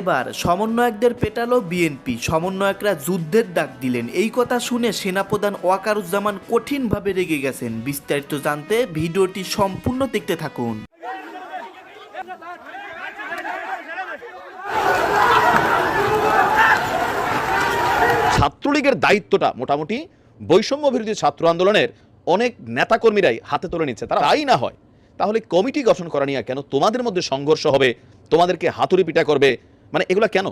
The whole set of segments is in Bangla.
এবার সমন্বয়কদের পেটালো বিএনপি। সমন্বয়করা যুদ্ধের ডাক দিলেন। এই কথা শুনে সেনাপ্রধান ওয়াকারুজ্জামান কঠিনভাবে রেগে গেছেন। বিস্তারিত জানতে ভিডিওটি সম্পূর্ণ দেখতে থাকুন। ছাত্রলীগের দায়িত্বটা মোটামুটি বৈষম্য বিরোধী ছাত্র আন্দোলনের অনেক নেতাকর্মীরাই হাতে তুলে নিচ্ছে। তারা তাই না হয়? তাহলে কমিটি গঠন করা নিয়ে কেন তোমাদের মধ্যে সংঘর্ষ হবে? তোমাদেরকে হাতুড়ি পিটা করবে? মানে এগুলা কেন?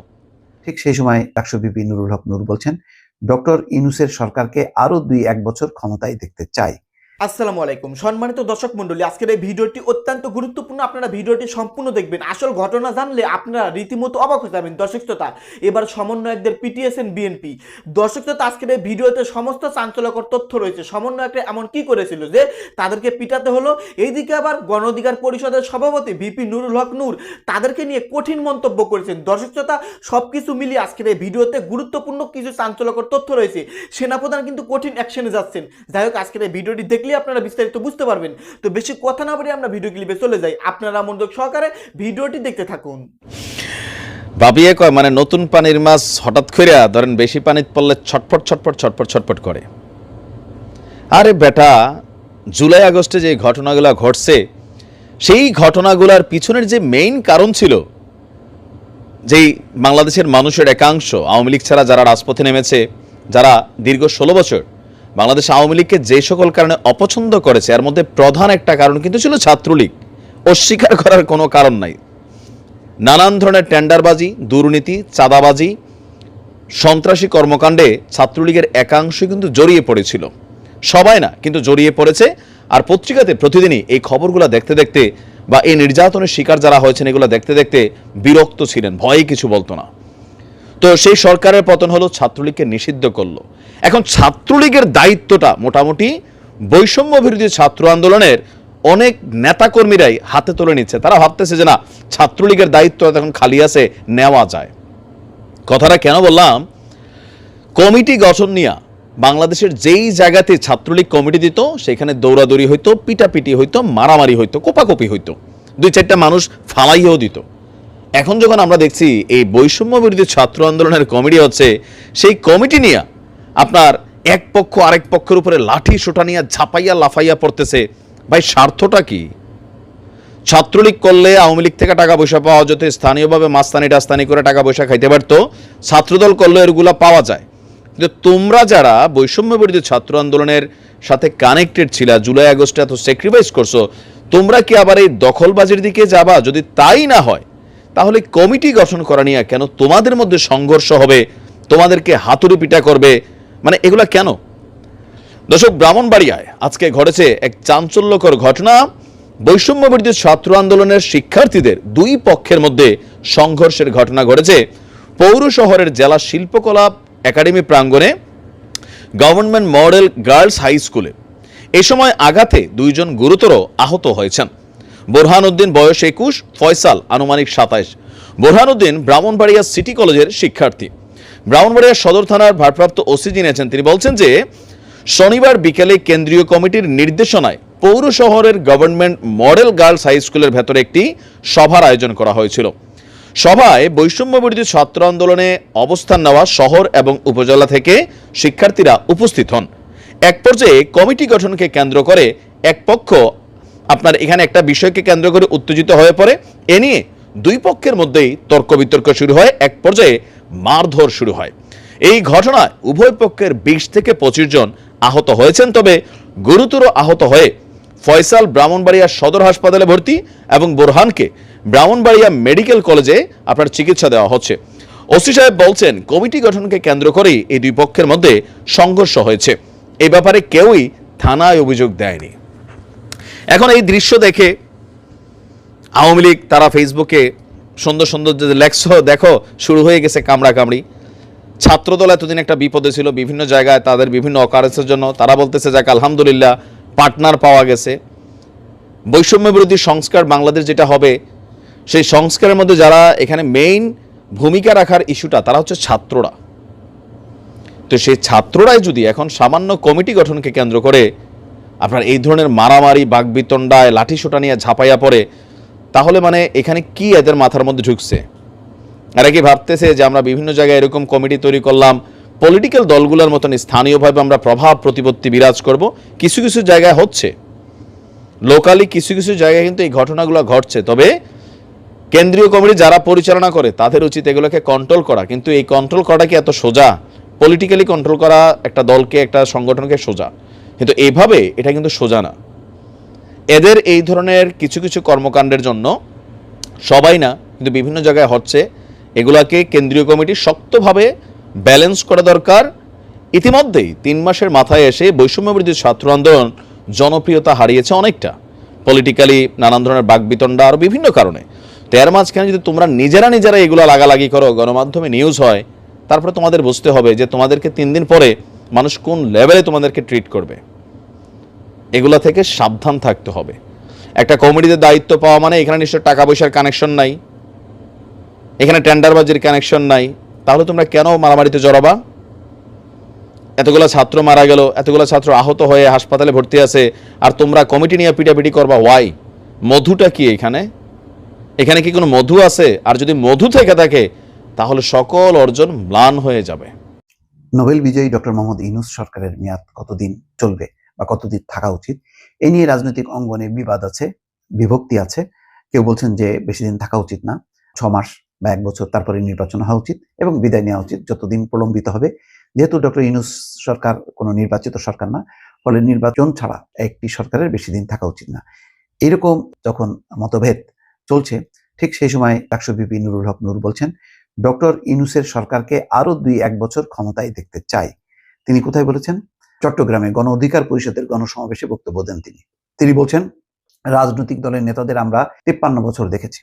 ঠিক সেই সময় একশো বিপি নুরুল হক নূর বলছেন, ডক্টর ইনুসের সরকারকে আরও দুই এক বছর ক্ষমতায় দেখতে চাই। আসসালামু আলাইকুম। সম্মানিত দর্শক মণ্ডলী, আজকের এই ভিডিওটি অত্যন্ত গুরুত্বপূর্ণ। আপনারা ভিডিওটি সম্পূর্ণ দেখবেন। আসল ঘটনা জানলে আপনারা রীতিমতো অবাক হয়ে যাবেন। দর্শক শ্রোতা, এবার সমন্বয়কদের পিটিএসএন বিএনপি দর্শক শ্রোতা, আজকের এই ভিডিওতে সমস্ত চাঞ্চল্যকর তথ্য রয়েছে। সমন্বয়করা এমন কি করেছিল যে, তাদেরকে পিটাতে হলো। এইদিকে আবার গণ অধিকার পরিষদের সভাপতি ভিপি নুরুল হক নূর তাদেরকে নিয়ে কঠিন মন্তব্য করেছেন। দর্শক শ্রোতা সব কিছু মিলিয়ে আজকের এই ভিডিওতে গুরুত্বপূর্ণ কিছু চাঞ্চল্যকর তথ্য রয়েছে। সেনাপ্রধান কিন্তু কঠিন অ্যাকশনে যাচ্ছেন। যাই হোক, আজকের এই ভিডিওটি দেখলে আপনারা বিস্তারিত বুঝতে পারবেন। তো বেশি কথা না বলে আমরা ভিডিও ক্লিপে চলে যাই। আপনারা মনোযোগ সহকারে ভিডিওটি দেখতে থাকুন। ভাবিয়ে কয় মানে নতুন পানির মাছ হঠাৎ কইরা ধরেন বেশি পানিতে পড়লে ছটফট ছটফট ছটফট ছটফট করে। আরে বেটা, জুলাই আগস্টে যে ঘটনাগুলো ঘটছে, সেই ঘটনাগুলোর পিছনের যে মেইন কারণ ছিল, যেই বাংলাদেশের মানুষের একাংশ, আওয়ামী লীগ ছাড়া যারা রাজপথে নেমেছে, যারা দীর্ঘ ষোলো বছর বাংলাদেশ আওয়ামী লীগকে যে সকল কারণে অপছন্দ করেছে, এর মধ্যে প্রধান একটা কারণ কিন্তু ছিল ছাত্রলীগ। অস্বীকার করার কোনো কারণ নাই। নানান ধরনের টেন্ডারবাজি, দুর্নীতি, চাঁদাবাজি, সন্ত্রাসী কর্মকাণ্ডে ছাত্রলীগের একাংশ কিন্তু জড়িয়ে পড়েছিল। সবাই না, কিন্তু জড়িয়ে পড়েছে। আর পত্রিকাতে প্রতিদিনই এই খবরগুলো দেখতে দেখতে বা এই নির্যাতনের শিকার যারা হয়েছেন, এগুলো দেখতে দেখতে বিরক্ত ছিলেন। ভয়ে কিছু বলতো না। তো সেই সরকারের পতন হলো ছাত্রলীগকে নিষিদ্ধ করল। এখন ছাত্রলীগের দায়িত্বটা মোটামুটি বৈষম্য বিরোধী ছাত্র আন্দোলনের অনেক নেতাকর্মীরাই হাতে তুলে নিচ্ছে। তারা ভাবতেছে যে না, ছাত্রলীগের দায়িত্ব এখন খালি আছে, নেওয়া যায়। কথাটা কেন বললাম? কমিটি গঠন নিয়ে বাংলাদেশের যেই জায়গাতে ছাত্রলীগ কমিটি দিত, সেখানে দৌড়াদৌড়ি হইতো, পিটাপিটি হইতো, মারামারি হইতো, কোপাকপি হইতো। দুই চারটা মানুষ ফালাইয়েও দিত। এখন যখন আমরা দেখছি এই বৈষম্য বিরোধী ছাত্র আন্দোলনের কমিটি হচ্ছে, সেই কমিটি নিয়ে আপনার এক পক্ষ আরেক পক্ষের উপরে লাঠি সোটা নিয়ে ঝাপাইয়া লাফাইয়া পড়তেছে। ভাই, স্বার্থটা কি? ছাত্রলীগ করলে আওয়ামী লীগ থেকে টাকা পয়সা পাওয়া যেত, স্থানীয়ভাবে মাস্তানি টাস্তানি করে টাকা পয়সা খাইতে পারতো। ছাত্রদল করলে এগুলা পাওয়া যায়। কিন্তু তোমরা যারা বৈষম্য বিরোধী ছাত্র আন্দোলনের সাথে কানেক্টেড ছিলা, জুলাই আগস্টে এত স্যাক্রিফাইস করছ, তোমরা কি আবার এই দখলবাজির দিকে যাবা? যদি তাই না হয় তাহলে কমিটি গঠন করা নিয়ে কেন তোমাদের মধ্যে সংঘর্ষ হবে? তোমাদেরকে হাতুড়ি পিটা করবে? মানে এগুলা কেন? দর্শক, ব্রাহ্মণবাড়িয়ায় আজকে ঘটেছে এক চাঞ্চল্যকর ঘটনা। বৈষম্য বিরোধী ছাত্র আন্দোলনের শিক্ষার্থীদের দুই পক্ষের মধ্যে সংঘর্ষের ঘটনা ঘটেছে। পৌর শহরের জেলা শিল্পকলা একাডেমি প্রাঙ্গণে গভর্নমেন্ট মডেল গার্লস হাই স্কুলে। এ সময় আঘাতে দুইজন গুরুতর আহত হয়েছেন। বোরহানউদ্দিন বয়স একুশ, ফয়সাল আনুমানিক সাতাইশ। বোরহানউদ্দিন ব্রাহ্মণবাড়িয়া সিটি কলেজের শিক্ষার্থী। ব্রাহ্মণবাড়িয়া সদর থানার ভারপ্রাপ্ত ওসি জেনেছেন তিনি বলছেন যে, শনিবার বিকেলে কেন্দ্রীয় কমিটির নির্দেশনায় পৌর শহরের গভর্নমেন্ট মডেল গার্লস হাই স্কুলের ভেতরে একটি সভার আয়োজন করা হয়েছিল। সভায় বৈষম্য বিরোধী ছাত্র আন্দোলনে অবস্থান নেওয়া শহর এবং উপজেলা থেকে শিক্ষার্থীরা উপস্থিত হন। এক পর্যায়ে কমিটি গঠনকে কেন্দ্র করে এক পক্ষ আপনার এখানে একটা বিষয়কে কেন্দ্র করে উত্তেজিত হয়ে পড়ে। এ নিয়ে দুই পক্ষের মধ্যেই তর্ক বিতর্ক শুরু হয়, এক পর্যায়ে মারধর শুরু হয়। এই ঘটনায় উভয় পক্ষের বিশ থেকে পঁচিশ জন আহত হয়েছেন, তবে গুরুতর আহত হয়ে ফয়সাল ব্রাহ্মণবাড়িয়া সদর হাসপাতালে ভর্তি এবং বোরহানকে ব্রাহ্মণবাড়িয়া মেডিকেল কলেজে আপনার চিকিৎসা দেওয়া হচ্ছে। ওসি সাহেব বলছেন, কমিটি গঠনকে কেন্দ্র করেই এই দুই পক্ষের মধ্যে সংঘর্ষ হয়েছে। এই ব্যাপারে কেউই থানায় অভিযোগ দেয়নি। এখন এই দৃশ্য দেখে আওয়ামী লীগ তারা ফেসবুকে সুন্দর সুন্দর যে লেখছ দেখো, শুরু হয়ে গেছে কামড়া কামড়ি। ছাত্রদল এতদিন একটা বিপদে ছিল, বিভিন্ন জায়গায় তাদের বিভিন্ন অকারেসের জন্য। তারা বলতেছে, যাক, আলহামদুলিল্লাহ পার্টনার পাওয়া গেছে। বৈষম্য বিরোধী সংস্কার বাংলাদেশ যেটা হবে, সেই সংস্কারের মধ্যে যারা এখানে মেইন ভূমিকা রাখার ইস্যুটা তারা হচ্ছে ছাত্ররা। তো সেই ছাত্ররাই যদি এখন সামান্য কমিটি গঠনকে কেন্দ্র করে আপনার এই ধরনের মারামারি বাগবিতণ্ডায় লাঠিসোটা নিয়ে ঝাঁপাইয়া পড়ে, তাহলে মানে এখানে কি এদের মাথার মধ্যে ঢুকছে? এরা কি ভাবতেছে যে আমরা বিভিন্ন জায়গায় এরকম কমিটি তৈরি করলাম পলিটিক্যাল দলগুলোর মতন স্থানীয়ভাবে আমরা প্রভাব প্রতিপত্তি বিরাজ করব? কিছু কিছু জায়গায় হচ্ছে। লোকালি কিছু কিছু জায়গায় কিন্তু এই ঘটনাগুলো ঘটছে। তবে কেন্দ্রীয় কমিটি যারা পরিচালনা করে, তাদের উচিত এগুলোকে কন্ট্রোল করা। কিন্তু এই কন্ট্রোল করাটা কি এত সোজা? পলিটিক্যালি কন্ট্রোল করা একটা দলকে, একটা সংগঠনকে সোজা। কিন্তু এইভাবে এটা কিন্তু সোজা না। এদের এই ধরনের কিছু কিছু কর্মকাণ্ডের জন্য সবাই না, কিন্তু বিভিন্ন জায়গায় হচ্ছে, এগুলাকে কেন্দ্রীয় কমিটি শক্তভাবে ব্যালেন্স করা দরকার। ইতিমধ্যেই তিন মাসের মাথায় এসে বৈষম্যবৃদ্ধি ছাত্র আন্দোলন জনপ্রিয়তা হারিয়েছে অনেকটা। পলিটিক্যালি নানান ধরনের বাকবিতণ্ডা আরও বিভিন্ন কারণে। তো এর মাঝখানে যদি তোমরা নিজেরা নিজেরা এগুলো লাগালাগি করো, গণমাধ্যমে নিউজ হয়, তারপরে তোমাদের বুঝতে হবে যে তোমাদেরকে তিন দিন পরে মানুষ কোন লেভেলে তোমাদেরকে ট্রিট করবে? এগুলা থেকে সাবধান থাকতে হবে। একটা কমিটিতে দায়িত্ব পাওয়া মানে এখানে নিশ্চয় টাকা পয়সার কানেকশন নাই, এখানে টেন্ডারবাজির কানেকশন নাই। তাহলে তোমরা কেন মারামারিতে জড়াবা? এতগুলো ছাত্র মারা গেল, এতগুলো ছাত্র আহত হয়ে হাসপাতালে ভর্তি আছে, আর তোমরা কমিটি নিয়ে পিটাপিটি করবা ওয়াই মধুটা কি এখানে? এখানে কি কোনো মধু আছে? আর যদি মধু থেকে থাকে, তাহলে সকল অর্জন ম্লান হয়ে যাবে। নোবেল বিজয়ী ডক্টর মোহাম্মদ ইউনুস সরকারের মেয়াদ কতদিন চলবে বা কতদিন থাকা উচিত? এ নিয়ে রাজনৈতিক অঙ্গনে বিবাদ আছে, বিভক্তি আছে। কেউ বলছেন যে বেশি দিন থাকা উচিত না, ছ মাস বা এক বছর তারপরে নির্বাচন হওয়া উচিত এবং বিদায় নেওয়া উচিত যতদিন প্রলম্বিত হবে। যেহেতু ডক্টর ইউনুস সরকার কোনো নির্বাচিত সরকার না, ফলে নির্বাচন ছাড়া একটি সরকারের বেশি দিন থাকা উচিত না। এরকম যখন মতভেদ চলছে, ঠিক সেই সময় ডাকসু বিপি নুরুল হক নুর বলছেন ডক্টর ইনুসের সরকারকে আরও দুই এক বছর ক্ষমতায় দেখতে চাই। তিনি কোথায় বলেছেন? চট্টগ্রামে গণ অধিকার পরিষদের গণসমাবেশে বক্তব্য দেন তিনি। তিনি বলছেন, রাজনৈতিক দলের নেতাদের আমরা তিপ্পান্ন বছর দেখেছি।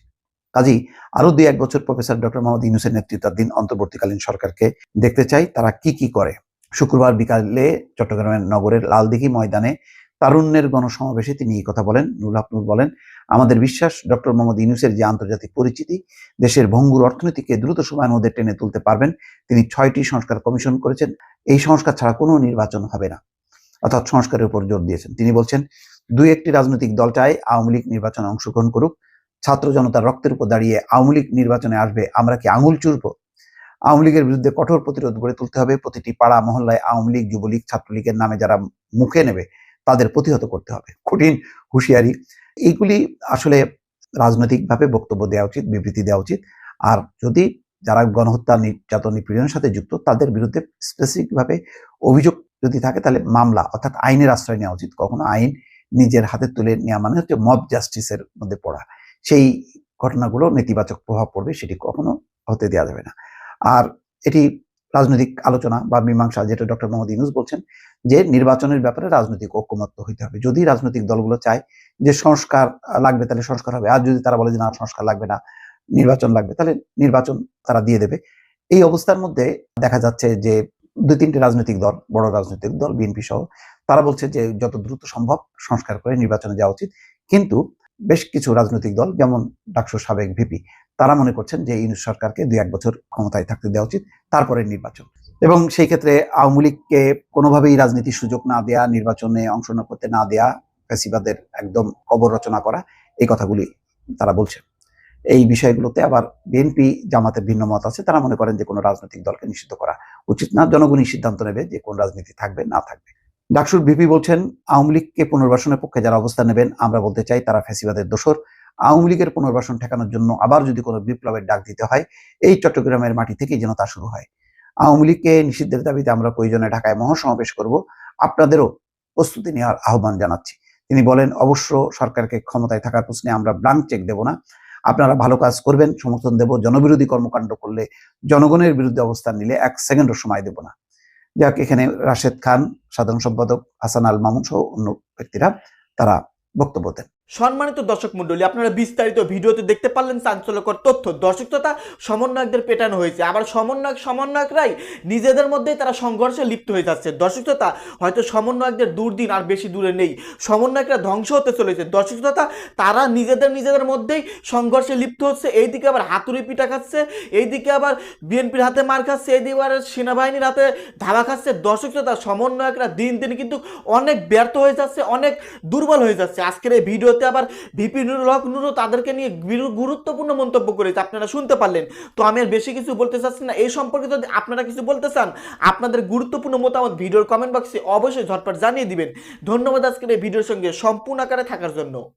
কাজী আরও দুই এক বছর প্রফেসর ডক্টর মোহাম্মদ ইউনুসের নেতৃত্বাধীন অন্তর্বর্তীকালীন সরকারকে দেখতে চাই, তারা কি কি করে। শুক্রবার বিকালে চট্টগ্রামের নগরের লালদিঘি ময়দানে তারুণ্যের গণসমাবেশে তিনি এই কথা বলেন, নুরুল হক নূর বলেন, আমাদের বিশ্বাস, ডক্টর মোহাম্মদ ইউনুসের যে আন্তর্জাতিক পরিচিতি, দেশের ভঙ্গুর অর্থনীতিকে দ্রুত সময়ের মধ্যে টেনে তুলতে পারবেন। তিনি ছয়টি সংস্কার কমিশন করেছেন। এই সংস্কার ছাড়া কোনো নির্বাচন হবে না। অর্থাৎ সংস্কারের উপর জোর দিয়েছেন। তিনি বলছেন, দুই একটি রাজনৈতিক দল চায় আওয়ামী লীগ নির্বাচনে অংশগ্রহণ করুক। ছাত্র জনতার রক্তের উপর দাঁড়িয়ে আওয়ামী লীগ নির্বাচনে আসবে, আমরা কি আঙুল চুরব? আওয়ামী লীগের বিরুদ্ধে কঠোর প্রতিরোধ গড়ে তুলতে হবে। প্রতিটি পাড়া, মহল্লায় আওয়ামী লীগ, যুবলীগ, ছাত্রলীগের নামে যারা মুখে নেবে তাদের প্রতিহত করতে হবে। কঠিন হুঁশিয়ারি। এইগুলি আসলে রাজনৈতিকভাবে বক্তব্য দেওয়া উচিত, বিবৃতি দেওয়া উচিত। আর যদি যারা গণহত্যা, নির্যাতন, নিপীড়নের সাথে যুক্ত, তাদের বিরুদ্ধে স্পেসিফিকভাবে অভিযোগ যদি থাকে, তাহলে মামলা অর্থাৎ আইনের আশ্রয় নেওয়া উচিত। কখনো আইন নিজের হাতে তুলে নেওয়া মানে হচ্ছে মব জাস্টিসের মধ্যে পড়া। সেই ঘটনাগুলো নেতিবাচক প্রভাব পড়বে, সেটি কখনো হতে দেওয়া যাবে না। আর এটি রাজনৈতিক আলোচনা বা মীমাংসা, যেটা ডক্টর মোহাম্মদ ইউনুস বলছেন, যে নির্বাচনের ব্যাপারে রাজনৈতিক ঐক্যমত্য হইতে হবে। যদি রাজনৈতিক দলগুলো চায় যে সংস্কার লাগবে, তাহলে সংস্কার হবে। আর যদি তারা বলে যে না, সংস্কার লাগবে না, নির্বাচন লাগবে, তাহলে নির্বাচন তারা দিয়ে দেবে। এই অবস্থার মধ্যে দেখা যাচ্ছে যে দুই তিনটে রাজনৈতিক দল, বড় রাজনৈতিক দল, বিএনপি সহ, তারা বলছে যে যত দ্রুত সম্ভব সংস্কার করে নির্বাচনে যাওয়া উচিত। কিন্তু বেশ কিছু রাজনৈতিক দল, যেমন ডাকসু সাবেক ভিপি তারা মনে করছেন যে ইউনুস সরকারকে দুই এক বছর ক্ষমতায় থাকতে দেওয়া উচিত তারপরে নির্বাচন। এবং সেই ক্ষেত্রে আওয়ামী লীগকে কোনোভাবেই রাজনীতির সুযোগ না দেয়া, নির্বাচনে অংশ না করতে না দেয়া, ফ্যাসিবাদের একদম কবর রচনা করা, এই কথাগুলি তারা বলছেন। এই বিষয়গুলোতে আবার বিএনপি জামাতের ভিন্ন মত আছে। তারা মনে করেন যে কোনো রাজনৈতিক দলকে নিষিদ্ধ করা উচিত না। জনগণই সিদ্ধান্ত নেবে যে কোন রাজনীতি থাকবে, না থাকবে। ডাকসুর ভিপি বলছেন, আওয়ামী লীগকে পুনর্বাসনের পক্ষে যারা অবস্থান নেবেন, আমরা বলতে চাই তারা ফ্যাসিবাদের দোষর। আওয়ামী লীগের পুনর্বাসন ঠেকানোর জন্য আবার যদি কোনো বিপ্লবের ডাক দিতে হয়, এই চট্টগ্রামের মাটি থেকেই যেন তা শুরু হয়। আওয়ামী লীগকে নিষিদ্ধের দাবিতে আমরা প্রয়োজনে ঢাকায় মহাসমাবেশ করব, আপনাদেরও প্রস্তুতি নেওয়ার আহ্বান জানাচ্ছি। তিনি বলেন, অবশ্য সরকারকে ক্ষমতায় থাকার প্রশ্নে আমরা ব্লাঙ্ক চেক দেব না। আপনারা ভালো কাজ করবেন, সমর্থন দেব, জনবিরোধী কর্মকাণ্ড করলে জনগণের বিরুদ্ধে অবস্থান নিলে এক সেকেন্ডও সময় দেব না। যাক, এখানে রাশেদ খান, সাধারণ সম্পাদক হাসান আল মামুন সহ অন্য ব্যক্তিরা তারা বক্তব্য দেন। সম্মানিত দর্শক মন্ডলী আপনারা বিস্তারিত ভিডিওতে দেখতে পারলেন চাঞ্চল্যকর তথ্য। দর্শক তথা সমন্বয়কদের পেটানো হয়েছে। আবার সমন্বয়ক, সমন্বয়করাই নিজেদের মধ্যেই তারা সংঘর্ষে লিপ্ত হয়ে যাচ্ছে। দর্শক তথা, হয়তো সমন্বয়কদের দুর্দিন আর বেশি দূরে নেই। সমন্বয়করা ধ্বংস হতে চলেছে। দর্শক তথা, তারা নিজেদের নিজেদের মধ্যেই সংঘর্ষে লিপ্ত হচ্ছে। এইদিকে আবার হাতুড়ি পিটা খাচ্ছে। এইদিকে আবার বিএনপির হাতে মার খাচ্ছে। এইদিকে আবার সেনাবাহিনীর হাতে ধাবা খাচ্ছে। দর্শক তথা, সমন্বয়করা দিন দিন কিন্তু অনেক ব্যর্থ হয়ে যাচ্ছে, অনেক দুর্বল হয়ে যাচ্ছে। আজকের এই ভিডিওতে ভিডিওতে আবার ভিপি নুরুল হক নুরু তাদেরকে নিয়ে গুরুত্বপূর্ণ মন্তব্য করেছে, আপনারা শুনতে পারলেন। তো আমি আর বেশি কিছু বলতে চাচ্ছি না, এই সম্পর্কে যদি আপনারা কিছু বলতে চান, আপনাদের গুরুত্বপূর্ণ মতামত ভিডিওর কমেন্ট বক্সে অবশ্যই ঝটপট জানিয়ে দিবেন। ধন্যবাদ আজকের এই ভিডিওর সঙ্গে, সম্পূর্ণ আকারে থাকার জন্য।